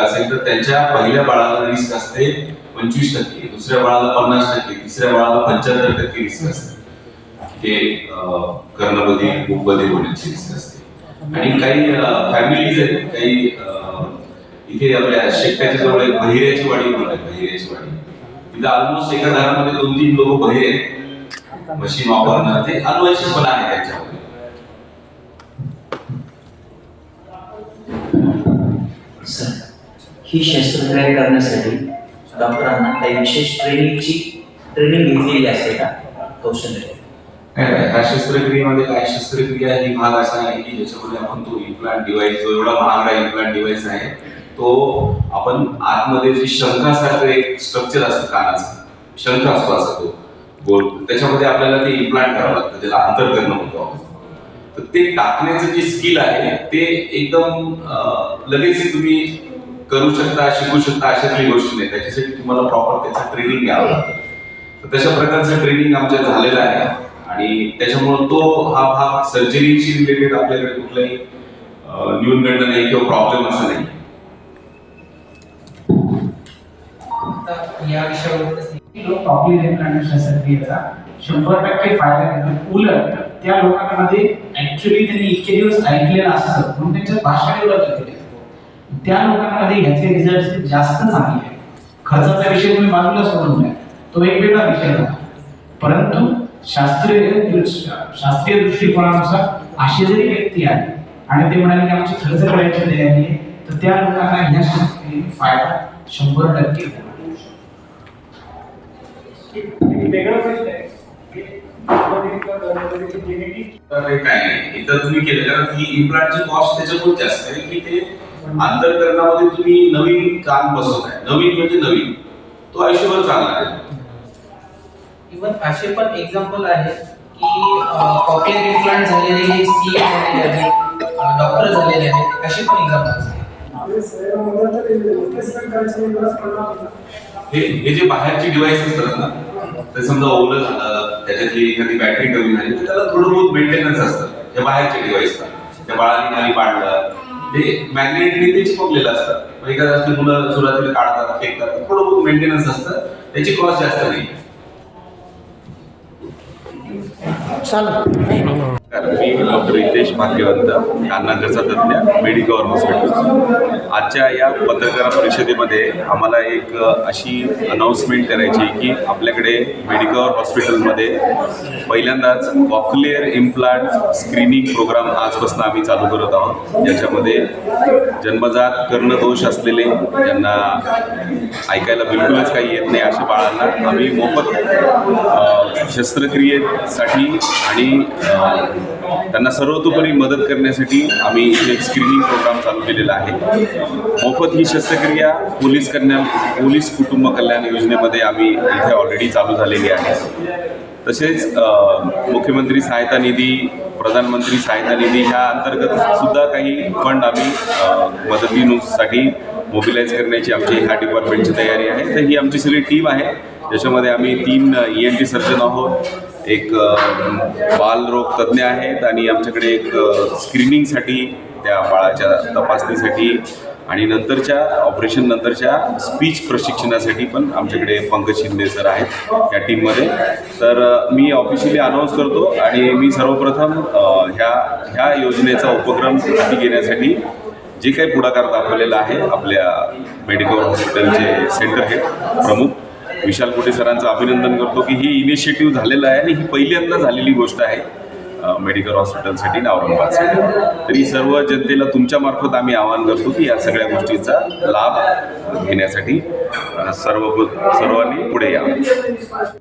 असेल तर त्यांच्या पहिल्या बाळाला रिस्क असते पंचवीस टक्के दुसऱ्या बाळाला पन्नास टक्के तिसऱ्या बाळाला पंच्याहत्तर टक्के रिस्क असते. ते कर्णबधी होण्याची रिस्क असते. आणि काही फॅमिलीज आहेत काही इथे आपल्या शेकट्याच्या जवळ एक बहिऱ्याची वाडी म्हणतात आहे बहिऱ्याची वाडी. तिथं ऑलमोस्ट एका घरामध्ये दोन तीन लोक बहिरे आहेत. मशीन वापरणं ते अनुवंशिक पण आहे त्यांच्यामध्ये. सर ही शस्त्रक्रिया करण्यासाठी डॉक्टरांना काही विशेष ट्रेनिंगची ट्रेनिंग घेतलेली असते का? कौशल्य. नाही, नाही, ह्या शस्त्रक्रियेमध्ये काय? शस्त्रक्रिया ही भाग असा आहे की ज्याच्यामध्ये आपण तो इम्प्लांट डिव्हाइस जो एवढा महागडा इम्प्लांट डिव्हाइस आहे तो आपण आतमध्ये जी शंखासारखं एक स्ट्रक्चर असतं कानाचं शंख असतो असा तो गोल त्याच्यामध्ये आपल्याला ते इम्प्लांट करावं लागतं त्याला अंतर करणं होतं आपण तर ते टाकण्याचं जे स्किल आहे ते एकदम लगेच तुम्ही करू शकता शिकू शकता अशातली गोष्टी नाही. त्याच्यासाठी तुम्हाला प्रॉपर त्याचं ट्रेनिंग घ्यावं लागतं. तर तशा प्रकारचं ट्रेनिंग आमच्या झालेलं आहे. आणि त्याच्यामुळे तो हा भाग सर्जरीशी रिलेटेड आपल्याकडे कुठलाही न्यूनगंड नाही किंवा प्रॉब्लेम असं नाही. आता या विषयावरच लोक इम्प्लांट शस्त्रक्रियेचा शंभर टक्के फायदा घेतात. उलट त्या लोकांमध्ये ऍक्च्युली त्यांनी इतके दिवस ऐकलेलं असतं. म्हणून त्यांच्या भाषण एवढं केलेलं त्या लोकांमध्ये याचे रिझल्ट जास्त चांगले आहे खर्चाचा विषय तुम्ही बाजूला सोडून द्या. तो एक वेगळा विषय झाला परंतु शास्त्रीय शास्त्रीय दृष्टिकोनानुसार असे जरी व्यक्ती आले आणि ते म्हणाले की आमची खर्च करायची तयारी आहे तर त्या लोकांना ह्या फायदा शंभर टक्के काय नाही इथं तुम्ही केलं. कारण ही इम्प्लांटची कॉस्ट त्याच्यामुळे जास्त आहे की ते अंतरकरणामध्ये तुम्ही नवीन कान बसवत आहे नवीन म्हणजे नवीन. तो आयुष्यभर चालणार आहे. इवन असे पण एक्झाम्पल आहेत की कॉकलेअर इम्प्लांट झालेले सी झालेले आहेत डॉक्टर झालेले आहेत. असे पण एक्झाम्पल हे हे जे बाहेरचे डिव्हाइस असतात ना ते समजा ओलं झालं त्याच्यातली एखादी बॅटरी कमी झाली तर त्याला थोडं बहुत मेंटेनन्स असतं. हे बाहेरचे डिव्हाइस त्या बाळाने खाली पाडलं ते मॅग्नेटने ते चिपकलेलं असतं. मग एखाद्या मुलं सुरुवातीला काढतात फेकतात थोडं बहुत मेंटेनन्स असतं. त्याची कॉस्ट जास्त नाही. मी डॉक्टर रितेश भाग्यवंत कानाकरचा तज्ज्ञ मेडिकवर हॉस्पिटल. आजच्या या पत्रकार परिषदेमध्ये आम्हाला एक अशी अनाऊन्समेंट करायची आहे की आपल्याकडे मेडिकॉर हॉस्पिटलमध्ये पहिल्यांदाच कॉक्लिअर इम्प्लांट स्क्रीनिंग प्रोग्राम आजपासून आम्ही चालू करत आहोत. ज्याच्यामध्ये जन्मजात कर्णदोष असलेले ज्यांना ऐकायला बिलकुलच काही येत नाही अशा बाळांना आम्ही मोफत शस्त्रक्रियेसाठी आणि त्यांना सर्वतोपरी मदत करण्यासाठी आम्ही इथे स्क्रीनिंग प्रोग्राम चालू केलेला आहे. मोफत ही शस्त्रक्रिया पोलीस कल्याण पोलीस कुटुंब कल्याण योजनेमध्ये आम्ही इथे ऑलरेडी चालू झालेली आहे. तसेच मुख्यमंत्री सहायता निधी प्रधानमंत्री सहायता निधी ह्या अंतर्गत सुद्धा काही फंड आम्ही अ, मदतीसाठी मोबिलाईज करण्याची आमची ह्या डिपार्टमेंटची तयारी आहे. तर ही आमची सगळी टीम आहे. ज्याच्यामध्ये आम्ही तीन ई एन टी सर्जन आहोत. एक बालरोग तज्ज्ञ आहेत आणि आमच्याकडे एक स्क्रीनिंगसाठी त्या बाळाच्या तपासणीसाठी आणि नंतरच्या ऑपरेशन नंतरच्या स्पीच प्रशिक्षणासाठी पण आमच्याकडे पंकज शिंदे सर आहेत या टीममध्ये तर मी ऑफिशियली अनाऊन्स करतो आणि मी सर्वप्रथम ह्या ह्या योजनेचा उपक्रम हाती घेण्यासाठी जे काही पुढाकार दाखवलेला आहे आपल्या मेडिकल हॉस्पिटलचे सेंटर हेड प्रमुख विशाल कोटे सरांचं अभिनंदन करतो की ही इनिशिएटिव्ह झालेलं आहे आणि ही पहिल्यांदा झालेली गोष्ट आहे मेडिकल हॉस्पिटलसाठी आणि औरंगाबादसाठी. तरी सर्व जनतेला तुमच्यामार्फत आम्ही आवाहन करतो की या सगळ्या गोष्टीचा लाभ घेण्यासाठी सर्व सर्वांनी पुढे यावं